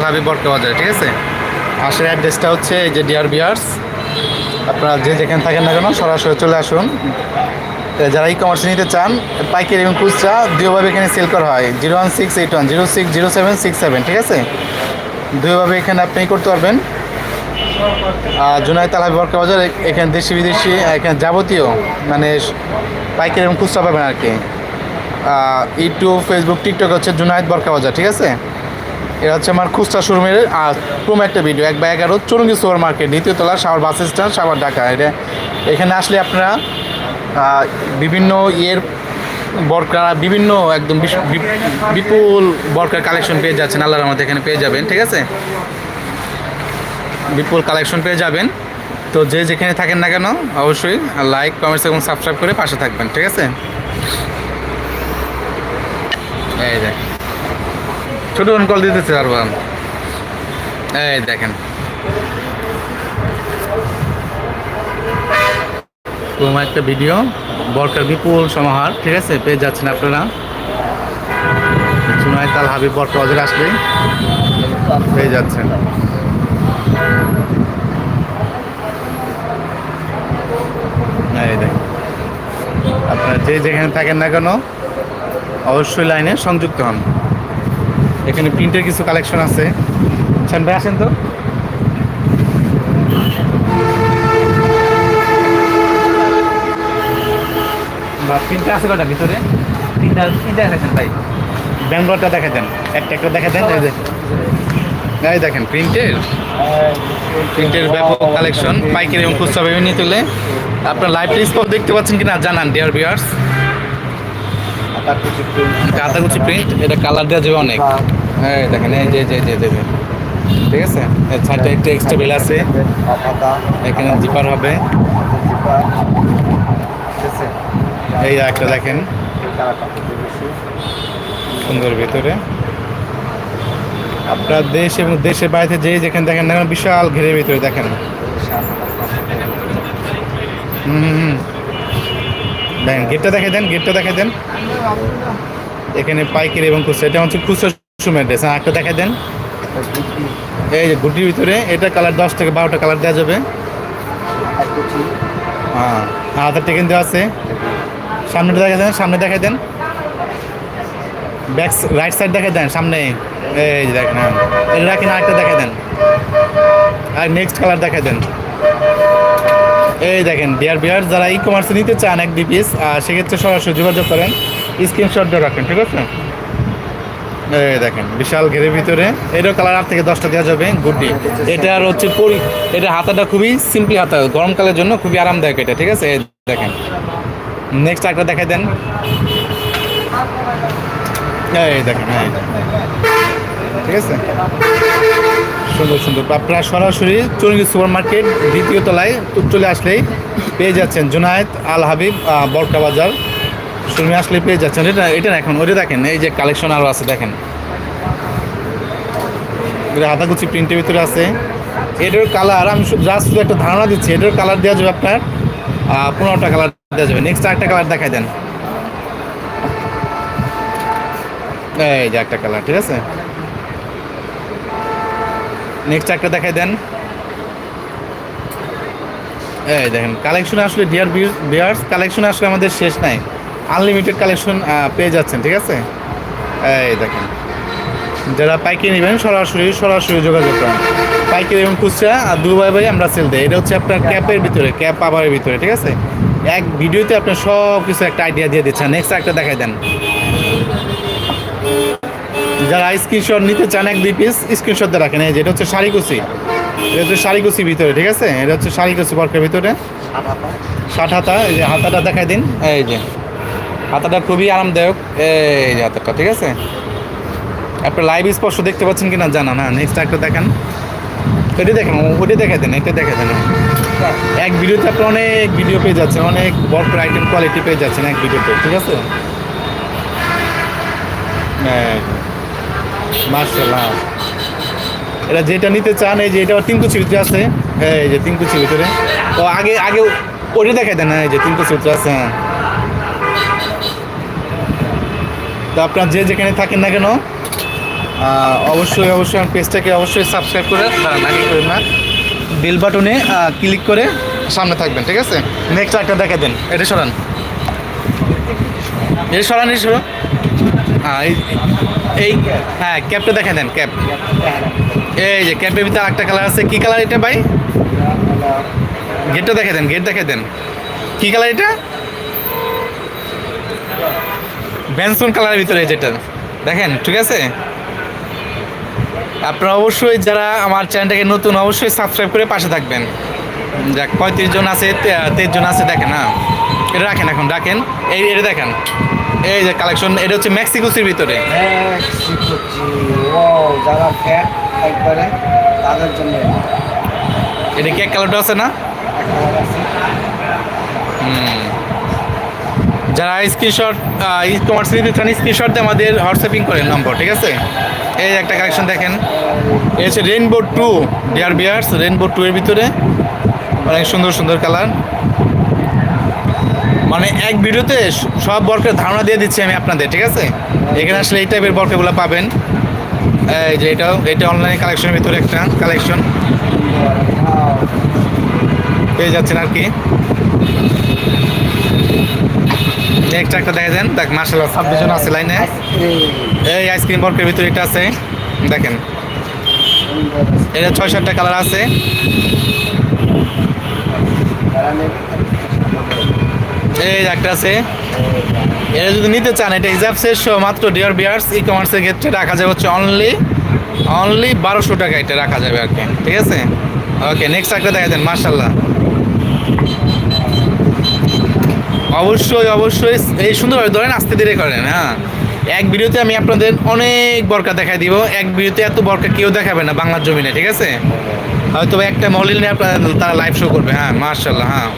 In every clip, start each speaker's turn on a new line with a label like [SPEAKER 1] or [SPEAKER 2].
[SPEAKER 1] বরকা বাজার ঠিক আছে? আসার অ্যাড্রেসটা হচ্ছে এই যে ডিআর বিয়ার্স আপনারা যে যেখানে থাকেন না কেন, সরাসরি চলে আসুন। যারা ই কমার্স নিতে চান, পাইকারি এবং খুচরা দুইভাবে এখানে সেল করা হয়। Zero one six eight one, zero six zero seven six seven, ঠিক আছে? দুইভাবে এখানে আপনি করতে পারবেন। আর জুনাইদ আলহাবি বরকা বাজার এখানে দেশি বিদেশি এখানে যাবতীয় মানে পাইকারি এবং খুচরা পাবেন আর কি। ইউটিউব ফেসবুক টিকটক হচ্ছে জুনাইদ বরকা বাজার, ঠিক আছে? এটা হচ্ছে আমার খুচরা শোরুমের, আর প্রথম একটা ভিডিও এক বা এগারো, চুরঙ্গি সুপার মার্কেট দ্বিতীয় তলা সাভার বাস স্ট্যান্ড সাভার ঢাকা। এটা এখানে আসলে আপনারা বিভিন্ন ইয়ের বরকার, বিভিন্ন একদম বিপুল বরকার কালেকশন পেয়ে যাচ্ছেন, আল্লাহর আমাদের এখানে পেয়ে যাবেন, ঠিক আছে? বিপুল কালেকশন পেয়ে যাবেন। তো যে যেখানে থাকেন না কেন, অবশ্যই লাইক কমেন্টস এবং সাবস্ক্রাইব করে পাশে থাকবেন, ঠিক আছে? এই দেখ ছোট কল দিতেছে পারবেন এই দেখেন। কোনো একটা ভিডিও, বরকার বিপুল সমাহার, ঠিক আছে? পেয়ে যাচ্ছেন আপনারা। সুনায় তাল হাবিব বরকা বাজার আসলে পেয়ে যাচ্ছেন। আপনারা যে যেখানে থাকেন না কেন, অবশ্যই লাইনে সংযুক্ত হন। এখানে প্রিন্টের কিছু কালেকশন আছে। ছান ভাই আসেন তো। বা প্রিন্টটা আছে কটা ভিতরে? তিনটা তিনটা দেখেন ভাই। ব্যাঙ্গলটা দেখা দেন। একটা একটা দেখা দেন এই দেখেন প্রিন্টের প্রিন্টের ব্যাপক কালেকশন পাইকারি এবং খুচরা ভেবে নিয়ে তুলে। আপনার লাইভ স্পট দেখতে পাচ্ছেন কিনা জানান ডিয়ার বিয়ার্স কাতাকুচি প্রিন্ট এটা কালার দেওয়া যাবে অনেক। হ্যাঁ দেখেন, এই যে যে যে যে। ঠিক আছে? সাইডটা একটু এক্সট্রা বেল আছে। এখানে জিপার হবে। এই একটা দেখেন। সুন্দর ভিতরে। আপনার দেশ এবং দেশের বাইরে যে যেখানে দেখেন না কেন বিশাল ঘেরের ভিতরে দেখেন। হুম দেখেন, গেটটা দেখে দেন, গেটটা দেখে দেন। এখানে পাইকারি এবং খুচরা, এটা হচ্ছে খুচরা সুমের ড্রেস হ্যাঁ একটা দেখে দেন। এই যে গুটির ভিতরে, এটা কালার দশ থেকে বারোটা কালার দেওয়া যাবে। হ্যাঁ হাতের টেকেন দেওয়া আছে। সামনেটা দেখে দেন, সামনে দেখে দেন। ব্যাক রাইট সাইড দেখে দেন, সামনে। এই যে দেখেন হ্যাঁ। এটা রাখেন আরেকটা দেখে দেন। আর নেক্সট কালার দেখে দেন। এই দেখেন, বিয়ার বিয়ার, যারা ই কমার্সে নিতে চান এক ডিপিএস সেক্ষেত্রে সরাসরি যোগাযোগ করেন। স্ক্রিনশট দিয়ে রাখেন, ঠিক আছে? দেখেন, বিশাল ঘেরের ভিতরে। এটাও কালার আট থেকে দশটা দেওয়া যাবে, গুড্ডি। এটা আর হচ্ছে পরি এটা হাতাটা খুবই সিম্পলি হাতা, গরমকালের জন্য খুবই আরামদায়ক এটা, ঠিক আছে? দেখেন। নেক্সট একটা দেখাই দেন। এই দেখেন, এই। ঠিক আছে? সুন্দর সুন্দর। আপনারা সরাসরি চুরঙ্গি সুপার মার্কেট দ্বিতীয় তলায় চলে আসলেই পেয়ে যাচ্ছেন জুনায়েদ আল হাবিব বরকা বাজার। শুনে আসলে পেয়ে যাচ্ছেন। এটা এটা এখন ওইটা দেখেন, এই যে কালেকশন আরও আছে, দেখেন। এটা হাতাগুচি প্রিন্টের ভিতরে আছে। এটার কালার আমি জাস্ট শুধু একটা ধারণা দিচ্ছি এটার কালার দেওয়া যাবে আপনার পনেরোটা কালার দেওয়া যাবে। নেক্সট আরেকটা কালার দেখাই দেন। এই যে একটা কালার ঠিক আছে? নেক্সট একটা দেখাই দেন। এই দেখেন কালেকশন আসলে ডিয়ার বিয়ার্স কালেকশন আসলে আমাদের শেষ নাই। আনলিমিটেড কালেকশন পেয়ে যাচ্ছেন ঠিক আছে? এই দেখেন যারা পাইকারি নেবেন সরাসরি সরাসরি যোগাযোগ করেন। পাইকারি এবং খুচরা আর দুবাই ভাই আমরা সেল দেয় এটা হচ্ছে আপনার ক্যাপের ভিতরে ক্যাপ পাবারের ভিতরে ঠিক আছে? এক ভিডিওতে আপনার সব কিছু একটা আইডিয়া দিয়ে দিচ্ছেন। নেক্সট একটা দেখাই দেন। যারা স্ক্রিনশট নিতে চান এক দুই পিস স্ক্রিনশট দিয়ে রাখেন। এই যে এটা হচ্ছে শাড়িকুচি। এটা হচ্ছে শাড়িকুচি ভিতরে ঠিক আছে? এটা হচ্ছে শাড়িকুচি বর্কের ভিতরে। ষাট হাতা এই যে হাতাটা দেখাই দিন। এই যে হাতাটা খুবই আরামদায়ক। এই হাতাটা ঠিক আছে? আপনার লাইভ স্পর্শ দেখতে পাচ্ছেন কি না জানা না নেক্সট একটা দেখেন। ওইটা দেখেন ওইটা দেখে দেন, এটা দেখে দেন। এক ভিডিওতে আপনি অনেক ভিডিও পেয়ে যাচ্ছেন, অনেক বড় আইটেম কোয়ালিটি পেয়ে যাচ্ছেন এক ভিডিওতে, ঠিক আছে? মার্শাল্লাহ এটা যেটা নিতে চান, এই যে এটা তিন কুচি ভিতরে আছে। এই যে তিন কুচি ভিতরে। আগে আগে ওটা দেখাই দেন এই যে তিন কুচি ভিতরে আছে হ্যাঁ। তো আপনার যে যেখানে থাকেন না কেন অবশ্যই অবশ্যই আমার পেজটাকে অবশ্যই সাবস্ক্রাইব করে করেন না। বেল বাটনে ক্লিক করে সামনে থাকবেন, ঠিক আছে? নেক্সট একটা দেখা দেন, এটা সরান। এটা সরান এটা সরান। হ্যাঁ এই হ্যাঁ ক্যাপটা দেখা দেন, ক্যাপ। এই যে, ক্যাপের ভিতরে একটা কালার আছে। কী কালার এটা ভাই? গেটটা দেখে দেন গেট দেখে দেন। কী কালার এটা? ব্যানসন কালারের ভিতরে যেটা। দেখেন ঠিক আছে? আপনারা অবশ্যই যারা আমার চ্যানেলটাকে নতুন অবশ্যই সাবস্ক্রাইব করে পাশে থাকবেন। যাক পঁয়ত্রিশ জন আছে তেইশ জন আছে দেখেন হ্যাঁ? এটা রাখেন এখন রাখেন। এই এটা দেখেন। এই যে কালেকশন এটা হচ্ছে মেক্সিকোসির ভিতরে।
[SPEAKER 2] যারা ফ্যাট একবারে তাদের জন্য
[SPEAKER 1] এটা। কেক কালারটা আছে না? হুম। যারা স্ক্রিনশট ই কমার্স নিতে চান স্ক্রিনশট দিয়ে, আমাদের হোয়াটসঅ্যাপিং করেন নম্বর ঠিক আছে? এই একটা কালেকশন দেখেন। এই হচ্ছে rainbow two dear bears rainbow two এর ভিতরে। অনেক সুন্দর সুন্দর কালার মানে এক ভিডিওতে সব বর্কের ধারণা দিয়ে দিচ্ছি আমি আপনাদের, ঠিক আছে? এখানে আসলে এই টাইপের বর্কেগুলো পাবেন। এই যে এটাও, এটা অনলাইন কালেকশনের ভিতরে একটা কালেকশন পেয়ে যাচ্ছেন আর কি। নেক্সট একটা দেখা দেখ মার্শাল ছাব্বিশ জন আছে লাইনে। এই আইসক্রিম বর্কের ভিতরে এটা আছে। দেখেন। এটা ছয় সাতটা কালার আছে। এই একটা আছে। এটা যদি নিতে চান, এটা হিসাব শেষ মাত্র ডিয়ার বিয়ার্স ই কমার্সের ক্ষেত্রে রাখা যাবে হচ্ছে অনলি অনলি বারোশো টাকা এটা রাখা যাবে আর কি। ঠিক আছে? ওকে নেক্সট একটা দেখা দেন মার্শাল্লাহ অবশ্যই অবশ্যই। এই সুন্দরভাবে ধরেন, আস্তে ধীরে করেন হ্যাঁ। এক ভিডিওতে আমি আপনাদের অনেক বরকা দেখাই দিব। এক ভিডিওতে এত বরকা কেউ দেখাবে না বাংলার জমিনে, ঠিক আছে? হয়তো একটা মলিল নিয়ে আপনারা তারা লাইভ শো করবে হ্যাঁ মার্শাল্লাহ হ্যাঁ।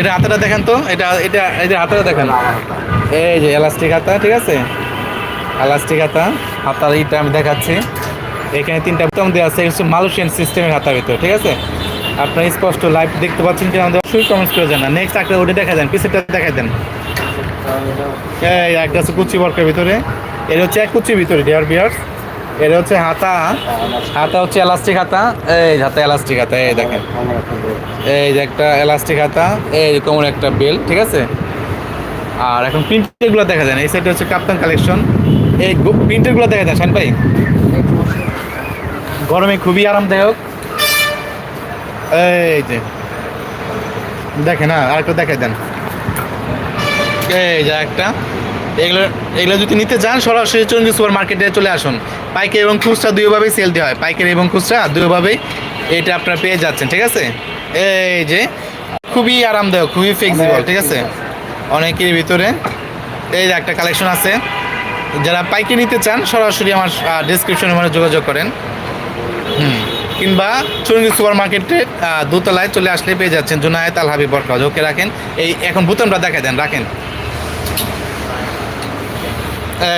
[SPEAKER 1] এটা হাতাটা দেখেন তো, এটা এটা, এই যে হাতাটা দেখেন। এই যে এলাস্টিক হাতা, ঠিক আছে? এলাস্টিক হাতা, হাতার ইটা আমি দেখাচ্ছি। এখানে তিনটা বোতাম দেওয়া আছে হচ্ছে মালয়েশিয়ান সিস্টেমের হাতার ভিতরে, ঠিক আছে? আপনারা স্পষ্ট লাইভ দেখতে পাচ্ছেন কিনা আমাদের অবশ্যই কমেন্টস করে জানা নেক্সট একটা ওটা দেখা দেন, পিসেরটা দেখা দেন। এই একটা আছে কুচি বর্কের ভিতরে। এটা হচ্ছে এক কুচির ভিতরে ডিয়ার বিয়ার্স এটা হচ্ছে হাতা। হাতা হচ্ছে এলাস্টিক হাতা। এই হাতা এলাস্টিক হাতা, এই দেখেন। এই যে একটা এলাস্টিক হাতা, এই কোমর একটা বেল ঠিক আছে? আর এখন প্রিন্টেরগুলো দেখা যায় না এই সাইডে হচ্ছে কাপ্তান কালেকশন এই প্রিন্টেরগুলো দেখা যায় শান ভাই। গরমে খুবই আরামদায়ক। এই যে। দেখেন হ্যাঁ আরেকটা দেখে দেন। এই যে একটা। এগুলো এগুলো যদি নিতে চান, সরাসরি চন্দ্রী সুপার মার্কেটে চলে আসুন। পাইকারি এবং খুচরা দুইভাবেই সেল দেওয়া হয়। পাইকারি এবং খুচরা দুইভাবেই এটা আপনারা পেয়ে যাচ্ছেন, ঠিক আছে? এই যে, খুবই আরামদায়ক, খুবই ফ্লেক্সিবল ঠিক আছে? অনেকের ভিতরে। এই যে একটা কালেকশন আছে। যারা পাইকারি নিতে চান, সরাসরি আমার ডিসক্রিপশনে মানে যোগাযোগ করেন। হুম। কিংবা চুরঙ্গি সুপার মার্কেটে দোতলায় চলে আসলে পেয়ে যাচ্ছেন জুনায়েত আল হাবিব বরকাজ ওকে, রাখেন। এই এখন বুতামটা দেখা দেন, রাখেন।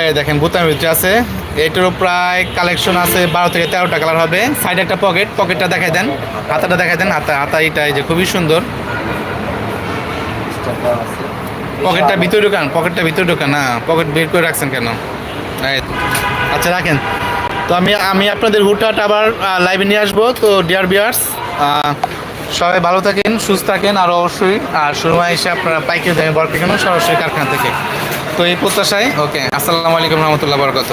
[SPEAKER 1] এই দেখেন, বুতামের ভিতরে আছে। এটারও প্রায় কালেকশন আছে, বারো থেকে তেরোটা কালার হবে। সাইডে একটা পকেট পকেটটা দেখাই দেন। হাতাটা দেখাই দেন। হাতা হাতা এটা এই যে খুবই সুন্দর। পকেটটা ভিতরে ঢোকান পকেটটা ভিতরে ঢোকান। না পকেট বের করে রাখছেন কেন? আচ্ছা রাখেন। তো আমি আমি আপনাদের হুটহাট আবার লাইভে নিয়ে আসব। তো ডিয়ার বিয়ার্স সবাই ভালো থাকেন, সুস্থ থাকেন, আর অবশ্যই। আর সময় এসে আপনারা পাইকারি দামে বরকে কেন সরাসরি কারখানা থেকে। তো এই প্রত্যাশায়, ওকে, আসসালামু আলাইকুম রহমতুল্লাহ বরকত